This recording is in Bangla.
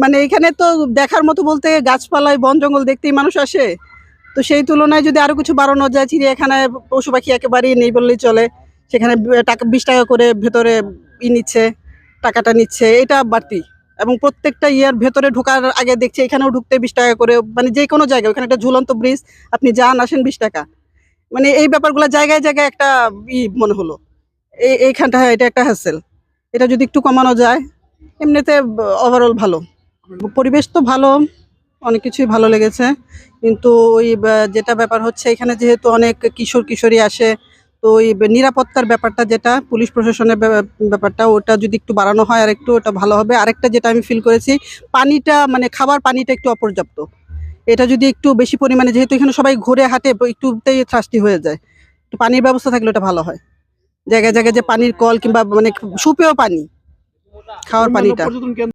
মানে এখানে তো দেখার মতো বলতে গাছপালায় বন জঙ্গল দেখতেই মানুষ আসে। তো সেই তুলনায় যদি আরও কিছু বাড়ানো যায়, চিড়িয়াখানায় পশু পাখি একেবারেই নেই বললেই চলে। সেখানে টাকা, বিশ টাকা করে ভেতরে ই নিচ্ছে, টাকাটা নিচ্ছে, এটা বাড়তি। এবং প্রত্যেকটা ইয়ার ভেতরে ঢোকার আগে দেখছি, এখানেও ঢুকতে বিশ টাকা করে মানে যে কোনো জায়গায়, ওখানে একটা ঝুলন্ত ব্রিজ, আপনি যান আসেন বিশ টাকা। মানে এই ব্যাপারগুলো জায়গায় জায়গায় একটা ই মনে হলো। এই এইখানটা এটা একটা হ্যাসেল এটা যদি একটু কমানো যায় এমনিতে ওভারঅল ভালো। পরিবেশ তো ভালো, অনেক কিছুই ভালো লেগেছে। কিন্তু ওই যেটা ব্যাপার হচ্ছে, এখানে যেহেতু অনেক কিশোর কিশোরী আসে, তো ওই নিরাপত্তার ব্যাপারটা যেটা, পুলিশ প্রশাসনের ব্যাপার- ব্যাপারটা, ওটা যদি একটু বাড়ানো হয় আর একটু ওটা ভালো হবে। আরেকটা যেটা আমি ফিল করেছি, পানিটা মানে খাবার পানিটা একটু অপর্যাপ্ত। এটা যদি একটু বেশি পরিমাণে, যেহেতু এখানে সবাই ঘুরে, হাঁটে, একটুতেই থ্রাস্টি হয়ে যায় একটু পানির ব্যবস্থা থাকলে ওটা ভালো হয়। জায়গায় জায়গায় যে পানির কল কিংবা মানে সুপেয় পানি খাওয়ার পানিটা।